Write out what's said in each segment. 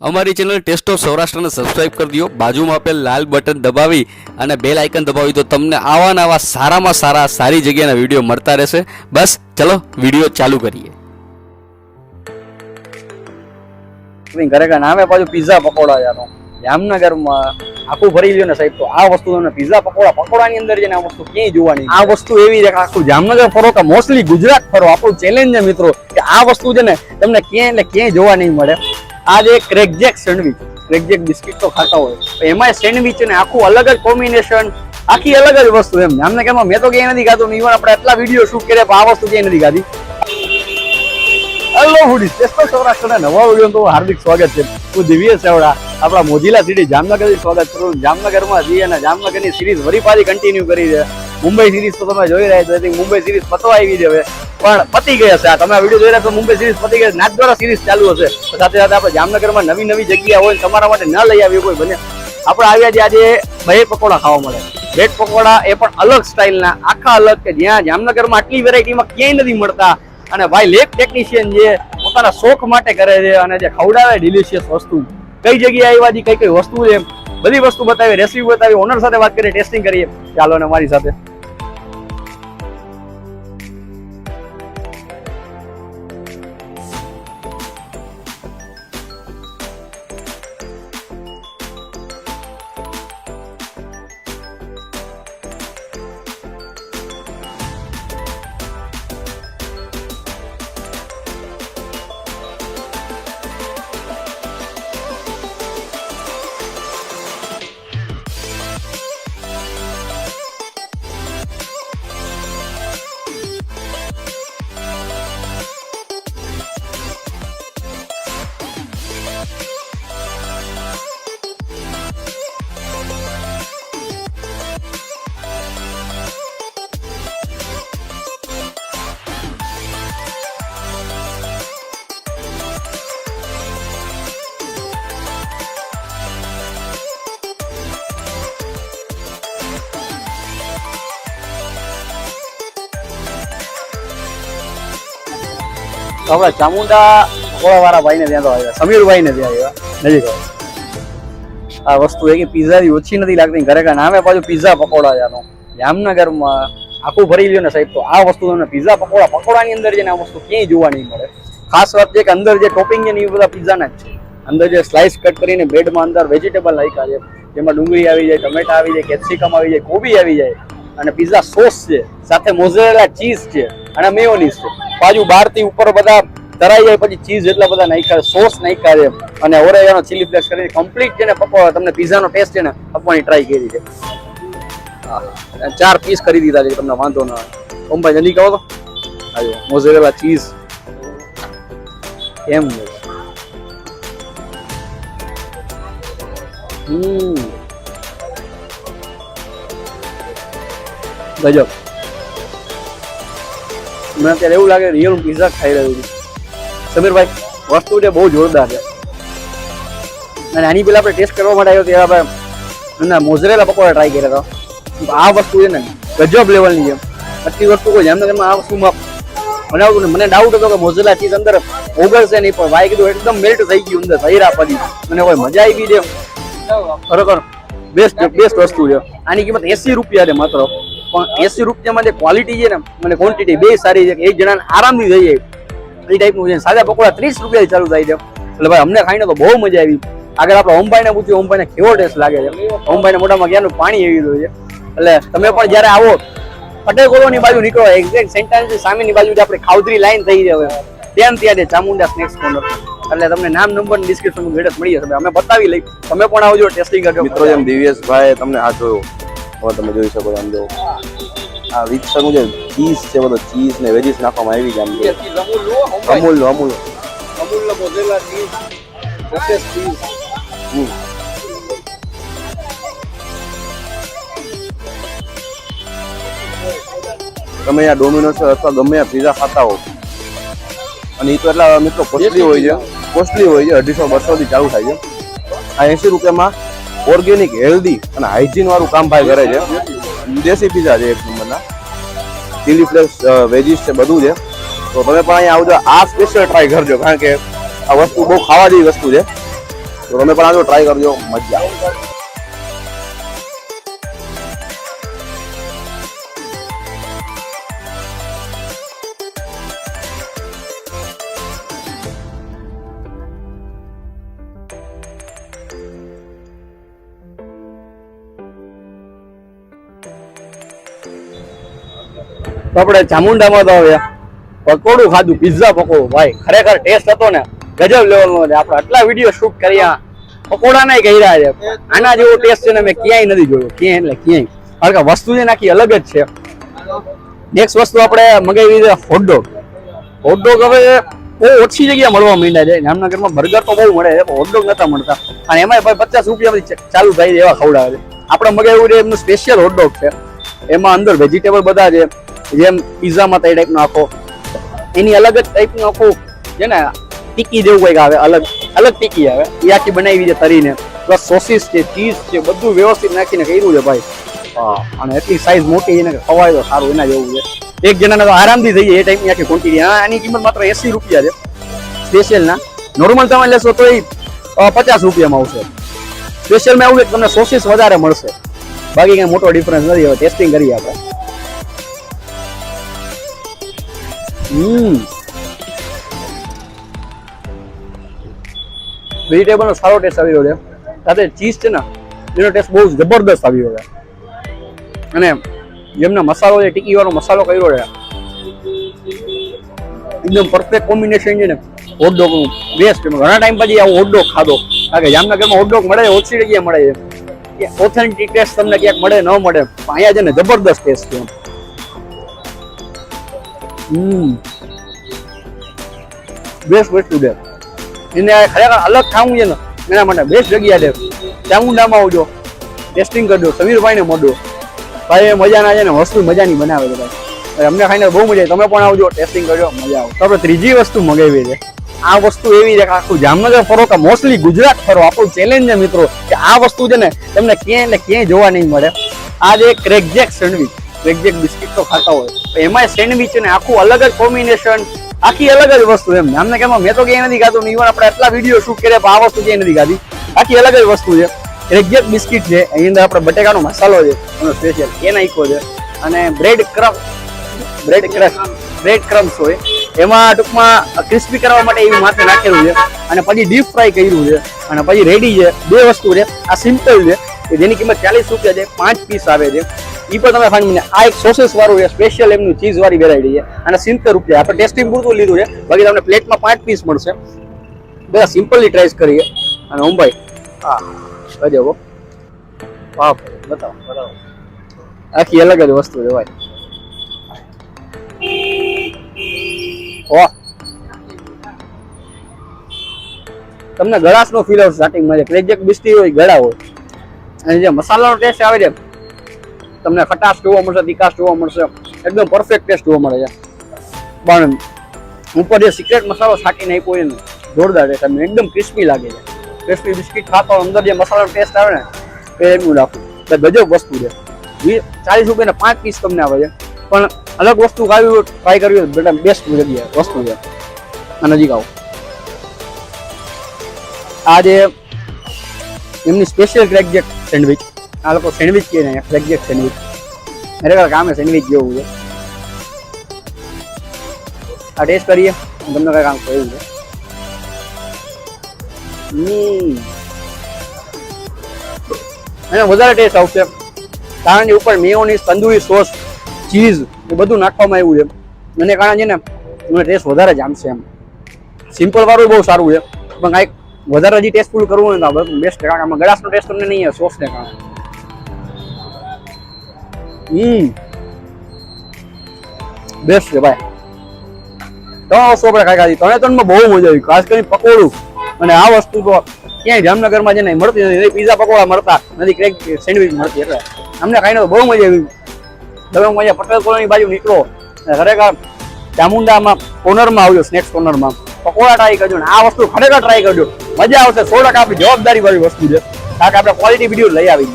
અમારી channel taste of સૌરાષ્ટ્રને subscribe કરી દો બાજુમાં આપેલ લાલ બટન દબાવી અને બેલ આઇકન દબાવી તો તમને આવા નવા સારામાં સારા સારી જગ્યાના વીડિયો મળતા રહેશે. બસ ચલો વીડિયો ચાલુ કરીએ. ઘરે કાંઈ નામે પાછું પીઝા પકોડા જાનો જામનગરમાં આખું ભરી લ્યો ને સાહેબ તો આ વસ્તુ તમને પીઝા પકોડા પકોડાની અંદર છે ને આ વસ્તુ ક્યાંય જોવાની આ વસ્તુ એવી છે કે આખું જામનગર ફરો કે મોસ્ટલી ગુજરાત ફરો. આપણું ચેલેન્જ છે મિત્રો કે આ વસ્તુ છે ને તમને ક્યાંય એટલે ક્યાંય જોવા નહીં મળે. આ જે ક્રેકજેક સેન્ડવિચ ક્રેકજેક બિસ્કિટ તો ખાતા હોય. એમાં સેન્ડવિચ ને આખું અલગ જ કોમ્બિનેશન, આખી અલગ જ વસ્તુ એમ. કેમ મેં તો ક્યાંય નથી ખાતું ઇવન આપણે આટલા વીડિયો શૂટ કર્યા પણ આ વસ્તુ ક્યાંય નથી ખાધી. હેલો હુડી શ્રેષ્ઠ સૌરાષ્ટ્રના નવા વીડિયો તો હાર્દિક સ્વાગત છે. હું દિવ્ય સેવડા આપણા મોજીલા સિટી જામનગરથી સ્વાગત કરું. જામનગરમાં જઈએ અને જામનગરની સિરીઝ વરી પાછી કન્ટિન્યુ કરી છે મુંબઈ સિરીઝ તો તમે જોઈ રહ્યા છો. મુંબઈ સિરીઝ પતવા આવી છે હવે. પણ પતી ગઈ હશે આ. તમે વીડિયો જોઈ રહ્યા છો, મુંબઈ સિરીઝ પતી ગઈ નાથ દ્વારા સિરીઝ ચાલુ હશે. સાથે સાથે આપણે જામનગરમાં નવી નવી જગ્યા હોય તમારા માટે ન લઈ આવી કોઈ બને. આપણે આવ્યા છે આજે બે પકોડા ખાવા મળે. બ્રેડ પકોડા એ પણ અલગ સ્ટાઇલના આખા અલગ કે જ્યાં જામનગરમાં આટલી વેરાયટીમાં ક્યાંય નથી મળતા. અને ભાઈ લેબ ટેકનિશિયન જે પોતાના શોખ માટે કરે છે અને જે ખવડાવે ડિલિશિયસ વસ્તુ. કઈ જગ્યાએ આવ્યા કઈ કઈ વસ્તુ છે બધી વસ્તુ બતાવી રેસીપી બતાવી ઓનર સાથે વાત કરીએ ટેસ્ટિંગ કરીએ. ચાલો ને મારી સાથે. આપણા ચામુંડા વાળા ભાઈને ત્યાં તો આવ્યા. સમીરભાઈને ત્યાં આવ્યા. નજીક આ વસ્તુ એ કે પીઝાની ઓછી નથી લાગતી. ઘરે કાંઈ નામે પાછું પીઝા પકોડા જાનો જામનગરમાં આખું ભરી લ્યો ને સાહેબ, તો આ વસ્તુ તમને પીઝા પકોડા પકોડાની અંદર છે ને આ વસ્તુ ક્યાંય જોવા નહીં મળે. ખાસ વાત છે કે અંદર જે ટોપિંગ છે ને એ બધા પીઝાના જ છે. અંદર જે સ્લાઇસ કટ કરીને બ્રેડમાં અંદર વેજીટેબલ નાખ્યા છે. જેમાં ડુંગળી આવી જાય, ટમેટા આવી જાય કેપ્સિકમ આવી જાય, કોબી આવી જાય. અને પીઝા સોસ છે, સાથે મોઝરેલા ચીઝ છે અને મેયોનીઝ છે. બાજુ બહારથી ઉપર બધા તરાઈ જાય પછી ચીઝ એટલા બધા નાખ્યા સોસ નાખ્યા છે. અને ઓરેગાનો ચીલી ફ્લેક્સ કરીને કમ્પ્લીટ છે ને તમને પીઝાનો ટેસ્ટ છે ને આપવાની ટ્રાય કરી છે. ચાર પીસ કરી દીધા છે તમને વાંધો ના આવે. ઓમભાઈ, જલ્દી કહો તો. આવ્યો મોઝરેલા ચીઝ એમ હમ. ગજબ મને અત્યારે એવું લાગે રિયલ પીઝા ખાઈ રહ્યું છું. સમીરભાઈ, વસ્તુ છે બહુ જોરદાર છે. અને આની પેલા આપણે ટેસ્ટ કરવા માટે આવ્યો ત્યારે આપણે એના મોઝરેલા પકોડા ટ્રાય કર્યા હતા. આ વસ્તુ છે ને ગજબ લેવલની છે. આટલી વસ્તુ કોઈ જામનગરમાં આ વસ્તુમાં બનાવતું ને મને ડાઉટ હતો કે મોઝરેલા ચીઝ અંદર ઓગળશે નહીં, પણ ભાઈ કીધું એકદમ મેલ્ટ થઈ ગયું અંદર તૈરા પડી. મને કોઈ મજા આવી છે. ખરેખર બેસ્ટ બેસ્ટ વસ્તુ છે. આની કિંમત એસી રૂપિયા છે માત્ર. પણ એસી રૂપિયામાં જે ક્વોલિટી છે ને અને ક્વોન્ટિટી બે સારી છે, એક જણાને આરામથી થઈ જાય એ ટાઈપનું છે. સાદા પકોડા ત્રીસ રૂપિયા ચાલુ થાય છે. એટલે ભાઈ, અમને ખાઈને તો બહુ મજા આવી. આગળ આપણે ઓમભાઈને પૂછ્યું ઓમભાઈને કેવો ટેસ્ટ લાગે છે? ઓમભાઈને મોઢામાં ક્યાંનું પાણી આવી રહ્યું છે? એટલે તમે પણ જ્યારે આવો, પટેલ કોલોની બાજુ નીકળો એક્ઝેક્ટ સેન્ટર સામેની બાજુ આપણે ખાવધરી લાઈન થઈ જાય હવે. ત્યાં ત્યાં ચામુંડા સ્નેક્સ કોર્નર એટલે તમને નામ નંબર ડિસ્ક્રિપ્શન વીડિયો મળી જશે અમે બતાવી લઈ. તમે પણ આવજો ટેસ્ટિંગ કરજો. મિત્રો જેમ દિવ્યેશભાઈ તમને આ જોયો હવે તમે જોઈ શકો છો આમ જો આ વિક્સરનું જે ચીઝ છે બધો ચીઝ ને વેજીસ નાખવામાં આવી છે આમ જો અમૂલ નો Amul Amul mozzarella cheese process cheese hmm. તમે અહીંયા ડોમિનોસ અથવા ગમે ત્યાં પીઝા ખાતા હો અને એ તો એટલા મિત્રો કોસ્ટલી હોય છે કોસ્ટલી હોય છે અઢીસો બસો થી ચાલુ થાય છે આ એસી રૂપિયામાં ઓર્ગેનિક, હેલ્ધી અને હાઇજીન વાળું કામ ભાઈ કરે છે. દેશી પીઝા છે એક નંબરના. ચીલી ફ્લેક્સ વેજીસ છે, બધું છે. તો તમે પણ અહીંયા આવજો. આ સ્પેશિયલ ટ્રાય કરજો, કારણ કે આ વસ્તુ બહુ ખાવા જેવી વસ્તુ છે. તો તમે પણ આજો ટ્રાય કરજો. મજા આવશે તો આપણે ચામુંડામાં તો આવ્યા પકોડું ખાધું પિઝા પકોડું. ભાઈ, ખરેખર ટેસ્ટ હતો ને, ગજબ લેવલનો છે. આપણે આટલા વીડિયો શૂટ કર્યા પકોડા નહીં કર્યા છે. આના જેવો ટેસ્ટ છે ને મેં ક્યાંય નથી જોયો. ક્યાંય એટલે ક્યાંય. કારણ કે વસ્તુ છે નાખી અલગ જ છે. નેક્સ્ટ વસ્તુ આપણે મગાવી છે હોટડોગ હોટડોગ હવે બહુ ઓછી જગ્યા મળવા માંડ્યા છે. જામનગરમાં બર્ગર તો બહુ મળે છે હોટડોગ નતા મળતા. અને એમાં ભાઈ પચાસ રૂપિયાથી ચાલુ થાય એવા ખવડાવે છે. આપણે મગાવ્યું છે એમનું સ્પેશિયલ હોટડોગ છે. એમાં અંદર વેજીટેબલ બધા છે. જેમ પીઝામાં તે ટાઈપનો આખો, એની અલગ જ ટાઈપનો આખું છે ને, ટીકી જેવું કંઈક આવે, અલગ અલગ ટીકી આવે. એ આખી બનાવી છે તરીને. પ્લસ સોસીસ છે, ચીઝ છે, બધું વ્યવસ્થિત નાખીને કર્યું છે ભાઈ. હા, અને એટલી સાઈઝ મોટી એને ખવાય તો સારું, એના જેવું છે. એક જણાને તો આરામથી થઈ જાય, એ ટાઈપની આખી ક્વોન્ટિટી આની કિંમત માત્ર એસી રૂપિયા છે. સ્પેશિયલના નોર્મલ તમે લેશો તો એ પચાસ રૂપિયામાં આવશે. સ્પેશિયલમાં એવું કે તમને સોસીસ વધારે મળશે. બાકી કંઈ મોટો ડિફરન્સ નથી, હવે ટેસ્ટિંગ કરીએ આપણે. હમ. વેજીટેબલ નો સારો ટેસ્ટ આવી રહ્યો છે. સાથે ચીઝ છે ને, એનો ટેસ્ટ બહુ જબરદસ્ત આવી રહ્યો છે. અને જેમનો મસાલો છે ટીકી વાળો મસાલો કર્યો છે, એકદમ પરફેક્ટ કોમ્બિનેશન છે ને હોટડોગનું બેસ્ટ ઘણા ટાઈમ પછી આવો હોટડોગ ખાધો. કારણ કે જામનગરમાં હોટડોગ મળે, ઓછી જગ્યાએ મળે છે. ઓથેન્ટિક ટેસ્ટ તમને ક્યાંક મળે, ન મળે. અહીંયા છે ને જબરદસ્ત ટેસ્ટ છે હમ. બેસ્ટ વસ્તુ છે એને ખરેખર અલગ ખાવું છે ને, એના માટે બેસ્ટ જગ્યા છે. ચામુંડામાં આવજો. ટેસ્ટિંગ કરજો. સમીરભાઈને મોડો ભાઈ મજાના છે ને, વસ્તુ મજાની બનાવે છે ભાઈ. અમને ખાઈને બહુ મજા આવે. તમે પણ આવજો ટેસ્ટિંગ કરજો, મજા આવે. તો આપણે ત્રીજી વસ્તુ મગાવી છે. આ વસ્તુ એવી છે કે આખું જામનગર ફરો કે મોસ્ટલી ગુજરાત ફરો. આપણું ચેલેન્જ છે મિત્રો, કે આ વસ્તુ છે ને, તમને ક્યાંય ને ક્યાંય જોવા નહીં મળે. આ જે ક્રેકજેક સેન્ડવિચ ક્રેકજેક બિસ્કિટ તો ખાતા હોય. એમાં સેન્ડવિચ ને આખું અલગ જ કોમ્બિનેશન આખી અલગ જ વસ્તુ એમ. અમને કેમ મેં તો ક્યાંય નથી ખાતું ઇવન આપણે આટલા વીડિયો શૂટ કરે પણ આ વસ્તુ ક્યાંય નથી ખાધી. આખી અલગ જ વસ્તુ છે. ક્રેકજેક બિસ્કિટ છે, એની અંદર આપણે બટેકાનો મસાલો છે, એનો સ્પેશિયલ એ નાખ્યો છે. અને બ્રેડ ક્રમ બ્રેડ ક્રશ બ્રેડ ક્રમ્સ હોય. એમાં ટૂંકમાં ક્રિસ્પી કરવા માટે એવું માથે નાખેલું છે. અને પછી ડીપ ફ્રાય કર્યું છે. અને પછી રેડી છે. બે વસ્તુ છે. આ સિમ્પલ છે. કે જેની કિંમત ચાલીસ રૂપિયા છે. પાંચ પીસ આવે છે. એ પણ તમે ખાણી આ એક સોસેસ વાળું છે સ્પેશિયલ એમનું ચીઝ વાળી વેરાયટી છે. અને સિત્તેર રૂપિયા. આપણે ટેસ્ટિંગ પૂરતું લીધું છે. બાકી તમને પ્લેટમાં પાંચ પીસ મળશે. બધા સિમ્પલી ટ્રાઈસ કરીએ. અને મુંબઈ હા. ગજબ બાપ બતાવો બતાવો આખી અલગ જ વસ્તુ છે, ભાઈ. વાહ. તમને ગળાશ નો ફીલ આવશે સ્ટાર્ટિંગમાં જે ક્રેજેક બિસ્ટી હોય, ગળા હોય. અને જે મસાલાનો ટેસ્ટ આવે છે તમને ખટાશ જોવા મળશે તીખાશ જોવા મળશે. એકદમ પરફેક્ટ ટેસ્ટ જોવા મળે છે. પણ ઉપર જે સિક્રેટ મસાલો છાંટીને આપ્યો હોય ને જોરદાર છે. તમને એકદમ ક્રિસ્પી લાગે છે. ક્રિસ્પી બિસ્કિટ ખાતો અંદર જે મસાલાનો ટેસ્ટ આવે ને, એ એમનું રાખવું એટલે ગજબ વસ્તુ છે. વીસ ચાલીસ રૂપિયાના પાંચ પીસ તમને આવે છે. પણ અલગ વસ્તુ ખાવી ટ્રાય કરવી હોય બેટા બેસ્ટ જગ્યા વસ્તુ છે. આ નજીક આવો. આ જે એમની સ્પેશિયલ ક્રેકજેક સેન્ડવિચ આ લોકો સેન્ડવિચ કહે છે ફ્લેગજેક સેન્ડવિચ ખરેખર કામે સેન્ડવિચ જેવું છે. આ ટેસ્ટ કરીએ તમને કઈ કામ કહ્યું છે. એનો વધારે ટેસ્ટ આવશે. કારણ કે ઉપર મેયોનીઝ, તંદુરી સોસ, ચીઝ, એ બધું નાખવામાં આવ્યું છે. મને કારણે છે ને, મને ટેસ્ટ વધારે જામશે એમ. સિમ્પલ વાળું બહુ સારું છે. પણ કાંઈક વધારે હજી ટેસ્ટફુલ કરવું હોય તો બેસ્ટ કારણ આમાં ગળાશનો ટેસ્ટ તમને નહીં સોસને કારણે. હમ છે ભાઈ ત્રણ વસ્તુ આપણે ખાઈ ખાધી ત્રણે ત્રણમાં બહુ મજા આવી ખાસ કરીને પકોડું અને આ વસ્તુ તો ક્યાંય જામનગરમાં જે નહીં મળતી નથી પીઝા પકોડા મળતા નથી ક્રેક સેન્ડવિચ મળતી એટલે અમને ખાઈને બહુ મજા આવી તમે મજા પટેલ કોલોની બાજુ નીકળો ખરેખર ચામુંડામાં કોર્નરમાં આવજો સ્નેક્સ કોર્નરમાં પકોડા ટ્રાય કરજો ને આ વસ્તુ ખરેખર ટ્રાય કરજો મજા આવશે। સો ટકા આપણી જવાબદારી વાળી વસ્તુ છે। કારણ કે આપણે ક્વોલિટી વીડિયો લઈ આવી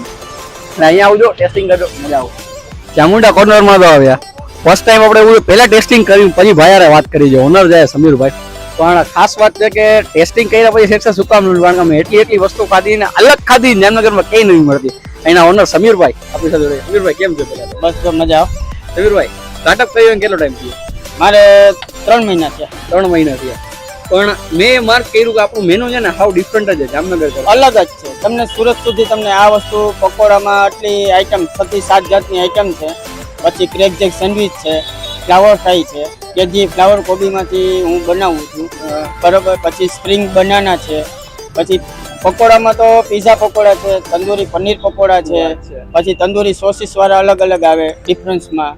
અને અહીંયા આવજો ટેસ્ટિંગ કરજો, મજા આવશે। ચામુંડા કોર્નરમાં તો આવ્યા. ફર્સ્ટ ટાઈમ આપણે એવું પહેલાં ટેસ્ટિંગ કર્યું પછી ભાઈ વાત કરી છે ઓનર જાય સમીરભાઈ. પણ ખાસ વાત છે કે ટેસ્ટિંગ કર્યા પછી સક્સેસ શું કામ? કારણ કે અમે એટલી એટલી વસ્તુ ખાધી ને અલગ ખાધી જામનગરમાં કઈ નહીં મળતી. એના ઓનર સમીરભાઈ આપણી સાથે સમીરભાઈ કેમ છે? બસ મજા. આવે સમીરભાઈ સ્ટાર્ટઅપ કર્યું કેટલો ટાઈમ થયો? મારે ત્રણ મહિના છે ત્રણ મહિના થયા. પણ મેં માર્ક કર્યું કે આપણું મેનુ છે ને હાવ ડિફરન્ટ જ છે જામનગર. અલગ જ છે. તમને સુરત સુધી તમને આ વસ્તુ પકોડામાં આટલી આઈટમ છથી સાત જાતની આઈટમ છે. પછી ક્રેક જેક સેન્ડવિચ છે ફ્લાવર ફ્રાય છે. કે જે ફ્લાવર કોબીમાંથી હું બનાવું છું બરોબર. પછી સ્પ્રિંગ બનાના છે. પછી પકોડામાં તો પીઝા પકોડા છે તંદૂરી પનીર પકોડા છે. પછી તંદૂરી સોસીસ વાળા અલગ અલગ આવે ડિફરન્સમાં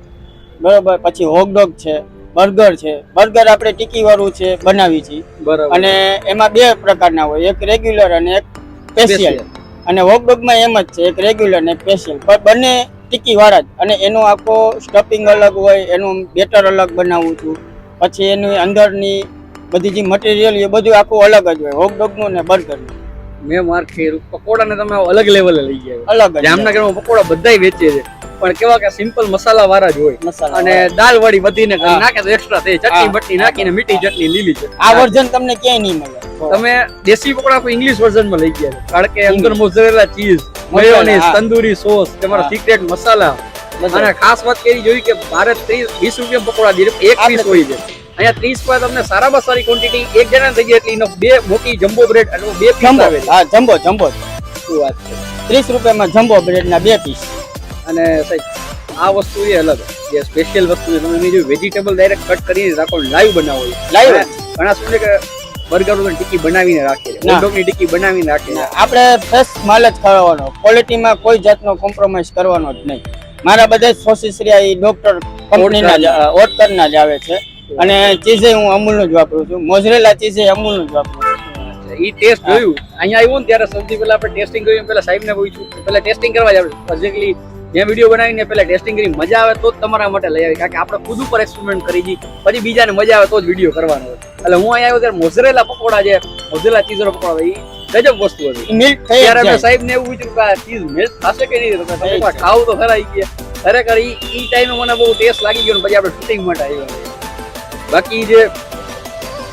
બરોબર. પછી હોગડોગ છે. બર્ગર છે. બર્ગર આપણે ટીકી વાળું છે બનાવી છીએ બરાબર. અને એમાં બે પ્રકારના હોય એક રેગ્યુલર અને એક સ્પેશિયલ. અને હોટડોગમાં એમ જ છે એક રેગ્યુલર અને સ્પેશિયલ. પણ બંને ટીકી વાળા જ. અને એનો આખો સ્ટફિંગ અલગ હોય એનું બેટર અલગ બનાવું છું. પછી એની અંદરની બધી જે મટીરિયલ એ બધું આખું અલગ જ હોય હોટડોગનું ને બર્ગરનું. મેં માર્ક કર્યું પકોડાને તમે અલગ લેવલે લઈ ગયા અલગ જ. જામનગરમાં પકોડા બધાય વેચે છે. પણ કેવા કે સિમ્પલ મસાલા વાળા જ હોય. અને દાલ વળી બધીને નાખે તો એક્સ્ટ્રા થઈ ચટણી. બટની નાખીને મીઠી ચટણી લીલી છે આ વર્ઝન તમને ક્યાંય નહીં મળે. તમે દેશી પકોડા ઇંગ્લિશ વર્ઝનમાં લઈ ગયા કારણ કે અંદર mozzarella cheese mayonnaise tandoori sauce તમારા સિક્રેટ મસાલા અને ખાસ વાત કરી જોઈ કે ભારત ત્રીસ વીસ રૂપિયા પકોડા દે એક પીસ હોય છે. અહીંયા ત્રીસ પર તમને સારામાં સારી ક્વોન્ટિટી એક જણા થઈ જાય એટલે એનો બે મોટી જમ્બો બ્રેડ અને બે જમ્બો. આવે હા જમ્બો જમ્બો. શું વાત છે. ત્રીસ રૂપિયામાં જમ્બો બ્રેડના બે પીસ અને સાહેબ આ વસ્તુ એ અલગ જે સ્પેશિયલ વસ્તુ છે તમે જો વેજીટેબલ ડાયરેક્ટ કટ કરીને રાખો લાઈવ બનાવો લાઈવ. ઘણા- શું છે કે બર્ગરની ટિક્કી બનાવીને રાખે છે ના. ટિક્કી બનાવીને રાખે આપણે ફ્રેશ માલ જ ખાવાનો ક્વોલિટીમાં કોઈ જાતનો કોમ્પ્રોમાઇઝ કરવાનો જ નહીં. મારા બધા સોસીસ રહ્યા એ ડોક્ટર કંપનીના ઓટકરના જ આવે છે. અને ચીઝે હું અમૂલનું જ વાપરું છું. મોઝરેલા ચીઝે અમૂલનું જ વાપરું છું. એ ટેસ્ટ જોયું. અહીંયા આવ્યું ને ત્યારે સૌથી પહેલા આપણે ટેસ્ટિંગ કર્યું પહેલા સાહેબ ને પૂછ્યું. પહેલા ટેસ્ટિંગ કરવા જ આપણે. ફિઝિકલી જ્યાં વીડિયો બનાવીને પહેલાં ટેસ્ટિંગ કરી મજા આવે તો જ તમારા માટે લઈ આવી. કારણ કે આપણે ખુદ ઉપર એક્સપેરિમેન્ટ કરી જી પછી બીજાને મજા આવે તો જ વીડિયો કરવાનો હોય. એટલે હું અહીંયા આવ્યો ત્યારે મોઝરેલા પકોડા છે મોઝરેલા ચીઝરો પકોડા એ ગજબ વસ્તુ હતી. મિલ્ક થઈ ત્યારે મેં જાય. સાહેબ ને એવું પૂછ્યું કે આ ચીઝ મેલ્ટ થશે કે નહીં? તમે ખાવ તો ખરા ગયા ખરેખર એ એ ટાઈમે મને બહુ ટેસ્ટ લાગી ગયો ને પછી આપણે શૂટિંગ માટે આવ્યા. બાકી જે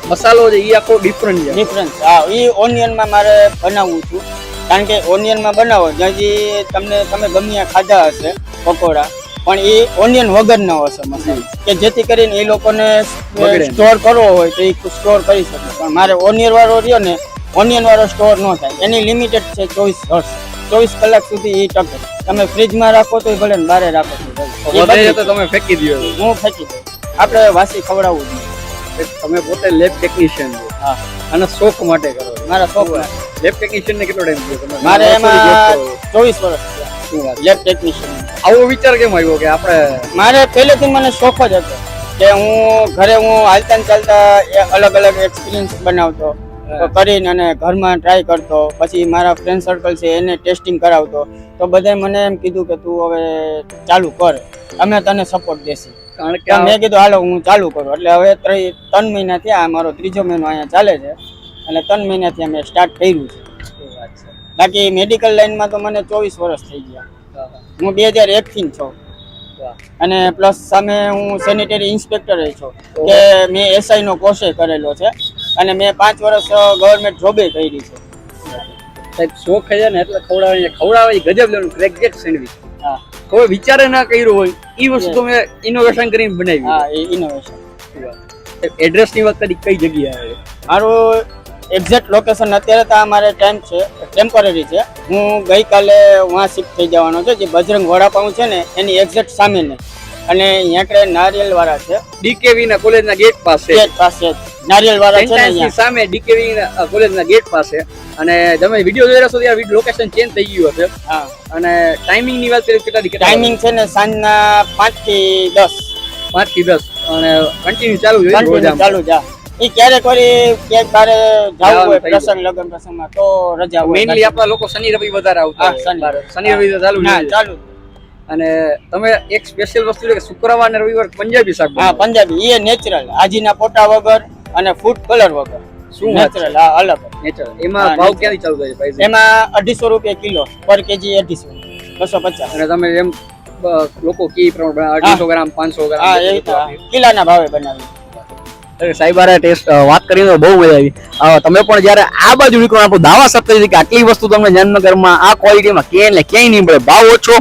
મસાલો છે એ આખો ડિફરન્ટ છે. ડિફરન્ટ હા એ ઓનિયનમાં મારે બનાવવું છું. કારણ કે ઓનિયનમાં બનાવો જ્યાંથી તમને તમે ગમ્યા ખાધા હશે પકોડા પણ એ ઓનિયન વગર ન હશે મસાલો. કે જેથી કરીને એ લોકોને સ્ટોર કરવો હોય તો એ સ્ટોર કરી શકે. પણ મારે ઓનિયન વાળો રહ્યો ને ઓનિયન વાળો સ્ટોર ન થાય. એની લિમિટેડ છે ચોવીસ વર્ષ. ચોવીસ કલાક સુધી એ ટકે. તમે ફ્રીજમાં રાખો તો ભલે ને બારે રાખો તો તમે ફેંકી દો હું ફેંકી દઉં. આપણે વાસી ખવડાવવું જોઈએ. તમે પોતે લેબ ટેકનિશિયન છો. હા. અને શોખ માટે કરો મારા શોખ લેબ ટેકનિશિયન ને કેટલો ટાઈમ થયો તમે મારે એમાં. ચોવીસ વર્ષ લેબ ટેકનિશિયન આવો વિચાર કેમ આવ્યો કે આપણે મારે પહેલેથી મને શોખ જ હતો કે હું ઘરે હું હાલતા ચાલતા અલગ અલગ એક્સપિરિયન્સ બનાવતો તો કરીને અને ઘરમાં ટ્રાય કરતો પછી મારા ફ્રેન્ડ સર્કલ છે એને ટેસ્ટિંગ કરાવતો. તો બધાએ મને એમ કીધું કે તું હવે ચાલુ કર. અમે તને સપોર્ટ દેશું. કારણ કે મેં કીધું હાલો હું ચાલુ કરું. એટલે હવે ત્રણ ત્રણ મહિના થયા મારો ત્રીજો મહિનો અહીંયા ચાલે છે. અને ત્રણ મહિનાથી અમે સ્ટાર્ટ કર્યું છે. બાકી મેડિકલ લાઈનમાં તો મને ચોવીસ વર્ષ થઈ ગયા. હા, બે હજાર એકથી છો. અને પ્લસ સામે હું સેનિટરી ઇન્સ્પેક્ટર છું. કે મેં એસઆઈ નો કોર્સે કરેલો છે. અને મેં પાંચ વર્ષ ગવર્મેન્ટ જોબે કરી છે. સાહેબ શોખ છે ને એટલે ખવડાવે ખવડાવે ગજબ લેવાનું ક્રેક સેન્ડવિચ હા. કોઈ વિચારે ના કર્યું હોય એ વસ્તુ તમે ઇનોવેશન કરીને બનાવી. હા એ ઇનોવેશન એડ્રેસની વાત કરી કઈ જગ્યાએ મારું એક્ઝેક્ટ લોકેશન અત્યારે તો આ મારે ટાઈમ છે ટેમ્પરરી છે. હું ગઈકાલે વહાં શિફ્ટ થઈ જવાનો છે જે બજરંગ વડાપાઉં છે ને એની એક્ઝેક્ટ સામે ને અને અહીંયા નારિયેલ વાળા છે. ડીકેવી ના કોલેજ ના ગેટ પાસે. ગેટ પાસે. નારિયેલ વાળા છે ને સામે ડીકેવી કોલેજ ના ગેટ પાસે. અને તમે વીડિયો જોઈ રહ્યા છો ત્યાં લોકેશન ચેન્જ થઈ ગયું હશે. હા. અને ટાઈમિંગની વાત કરીએ કેટલા ટાઈમિંગ છે ને સાંજના પાંચથી દસ. પાંચથી દસ. અને કન્ટિન્યુ ચાલુ. ચાલુ જા એ ક્યારેક વળી ક્યાંક બારે જવું હોય પ્રસંગ લગ્ન પ્રસંગમાં તો રજા હોય. મેઈનલી આપણા લોકો શનિ રવિ વધારે આવતા. શનિ. શનિ રવિ તો ચાલુ ચાલુ અને તમે એક સ્પેશિયલ વસ્તુ છે કે શુક્રવાર અને રવિવાર પંજાબી શાક હા પંજાબી. એ નેચરલ આજીના પોટા વગર અને ફૂડ કલર વગર. શું નેચરલ હા અલગ. નેચરલ એમાં ભાવ. ક્યાંથી ચાલુ થાય છે એમાં અઢીસો રૂપિયા કિલો પર કેજી અઢીસો. બસો પચાસ. અને તમે એમ લોકો કી પ્રમાણે અઢીસો ગ્રામ પાંચસો ગ્રામ કિલાના ભાવે બનાવી સાહેબારે ટેસ્ટ વાત કરીને બહુ મજા આવી. તમે પણ જ્યારે આ બાજુ નીકળો આપણો દાવા છે કે આટલી વસ્તુ તમને જામનગરમાં આ ક્વોલિટીમાં ક્યાંય ને ક્યાંય નહીં મળે. ભાવ ઓછો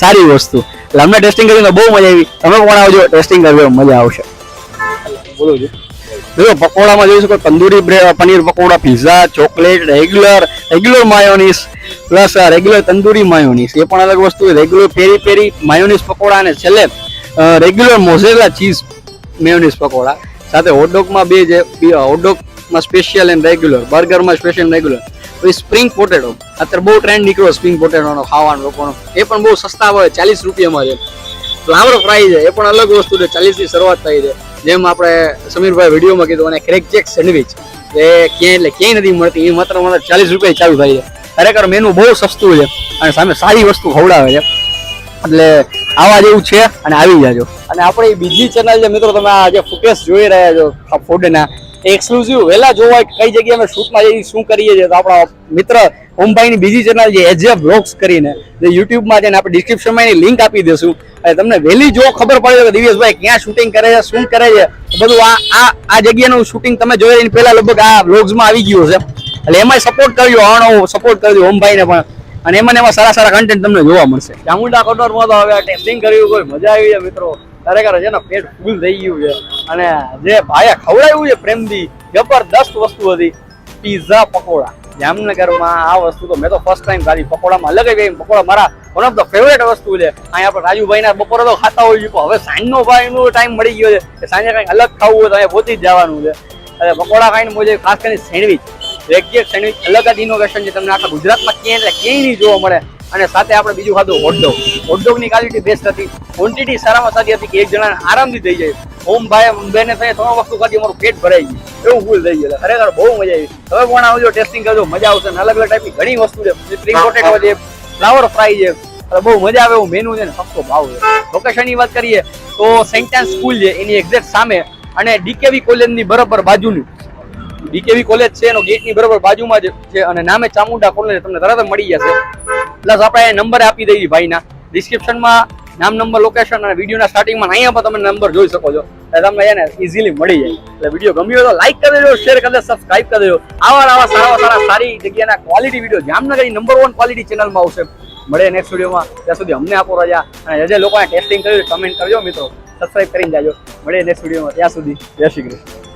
સારી વસ્તુ. એટલે અમને ટેસ્ટિંગ કરીને બહુ મજા આવી. તમે પણ આવજો ટેસ્ટિંગ કરજો મજા આવશે. બોલો છો જો પકોડામાં જોઈ શકો tandoori paneer pakoda pizza chocolate regular regular mayonnaise plus regular tandoori mayonnaise એ પણ અલગ વસ્તુ રેગ્યુલર પેરી પેરી માયોનીસ પકોડા અને છેલ્લે regular mozzarella cheese mayonnaise pakoda. સાથે હોટડોગમાં બે જે હોટડોગમાં સ્પેશિયલ એન્ડ રેગ્યુલર બર્ગરમાં સ્પેશિયલ રેગ્યુલર પછી સ્પ્રિંગ પોટેટો અત્યારે બહુ ટ્રેન્ડ નીકળ્યો સ્પ્રિંગ પોટેટોનો ખાવાનો લોકોનો. એ પણ બહુ સસ્તા હોય, ચાલીસ રૂપિયામાં છે. ફ્લાવર ફ્રાય છે, એ પણ અલગ વસ્તુ છે, ચાલીસની શરૂઆત થઈ છે. જેમ આપણે સમીરભાઈ વિડીયોમાં કીધું, અને ક્રેક જેક સેન્ડવિચ એ ક્યાંય, એટલે ક્યાંય નથી મળતી, એ માત્ર માત્ર ચાલીસ રૂપિયા ચાલુ થાય છે. ખરેખર મેનુ બહુ સસ્તું છે, અને સામે સારી વસ્તુ ખવડાવે છે. એટલે આવા જેવું છે અને આવી જાજો. અને આપણી બીજી ચેનલ જે મિત્રો, તમે આ જે ફૂટેજ જોઈ રહ્યા છો, આ ફૂડના એક્સક્લુઝિવ વહેલા જોવા કઈ જગ્યાએ અમે શૂટમાં જઈ, શું કરીએ છીએ, તો આપણા મિત્ર ઓમભાઈની બીજી ચેનલ છે એજે બ્લોગ્સ કરીને, જે યુટ્યુબમાં છે ને આપણે ડિસ્ક્રિપ્શનમાં એની લિંક આપી દઈશું. અને તમને વહેલી જો ખબર પડે કે દિવ્યેશભાઈ ક્યાં શૂટિંગ કરે છે, શું કરે છે બધું આ આ આ જગ્યાનું શૂટિંગ તમે જોઈ એની પહેલાં લગભગ આ બ્લોગ્સમાં આવી ગયું છે એટલે એમાંય સપોર્ટ કરજો, આનો સપોર્ટ કરજો ઓમભાઈને પણ. અને એમાં એમાં સારા સારા કન્ટેન્ટ તમને જોવા મળશે. ચામુંડા કટોરમાં તો હવે ટેસ્ટિંગ કર્યું કોઈ મજા આવી છે મિત્રો. ખરેખર છે ને, પેટ ફૂલ થઈ ગયું છે. અને જે ભાઈએ ખવડાવ્યું છે પ્રેમથી, જબરદસ્ત વસ્તુ હતી પીઝા પકોડા. જામનગરમાં આ વસ્તુ તો મેં તો ફર્સ્ટ ટાઈમ ખાધી. પકોડામાં અલગ ગઈ. પકોડા મારા વન ઓફ ધ ફેવરેટ વસ્તુ છે. અહીંયા આપણે રાજુભાઈ ના બપોરે તો ખાતા છે પણ હવે સાંજનો ભાઈનો ટાઈમ મળી ગયો છે. કે સાંજે કંઈક અલગ ખાવું હોય તો અહીંયા પહોંચી જ જવાનું છે. એટલે પકોડા ખાઈને મોજે ખાસ કરીને સેન્ડવિચ રેગ્યુલર સેન્ડવિચ અલગ જ ઇનોવેશન છે તમને આખા ગુજરાતમાં ક્યાંય એટલે ક્યાંય નહીં જોવા મળે. અને સાથે આપણે બીજું ખાધું હોટડોગ હોટડોગની ક્વોલિટી બેસ્ટ હતી. ક્વોન્ટિટી સારામાં સારી હતી કે એક જણાને આરામથી થઈ જાય. ઓમ ભાઈ બેને થઈ ત્રણ વસ્તુ ખાધી અમારું પેટ ભરાઈ ગયું. એવું ફૂલ થઈ ગયું ખરેખર બહુ મજા આવી. તમે પણ આવજો ટેસ્ટિંગ કરજો મજા આવશે. અને અલગ અલગ ટાઈપની ઘણી વસ્તુ છે. સ્પ્રિંગ પોટેટો છે ફ્લાવર ફ્રાય છે. એટલે બહુ મજા આવે એવું મેનુ છે ને સસ્તો ભાવ છે. લોકેશનની વાત કરીએ તો સેન્ટ સ્કૂલ છે એની એક્ઝેક્ટ સામે. અને ડીકેવી કોલેજની બરાબર બાજુની. ડીકેવી કોલેજ છે, એનો ગેટની બરાબર બાજુમાં જ છે અને નામે ચામુંડા કોલેજ તમને તરત મળી જશે. પ્લસ આપણે નંબર આપી દઈએ ભાઈના. ડિસ્ક્રિપ્શનમાં નામ નંબર લોકેશન અને વિડીયોના સ્ટાર્ટિંગમાં અહીંયા પણ તમે નંબર જોઈ શકો છો. એટલે તમને એને ઇઝીલી મળી જાય. એટલે વીડિયો ગમ્યો તો લાઈક કરી દેજો શેર કરી દેજો સબસ્ક્રાઇબ કરી દેજો. આવા આવા સારા સારા સારી જગ્યાના ક્વોલિટી વીડિયો જામનગરની નંબર વન ક્વોલિટી ચેનલમાં આવશે. મળે નેક્સ્ટ વિડીયોમાં ત્યાં સુધી અમને આપો રજા. અને જે લોકોએ ટેસ્ટિંગ કર્યું કમેન્ટ કરજો મિત્રો. સબસ્ક્રાઇબ કરીને જાજો. મળે નેક્સ્ટ વિડીયોમાં ત્યાં સુધી. જય શ્રી કૃષ્ણ.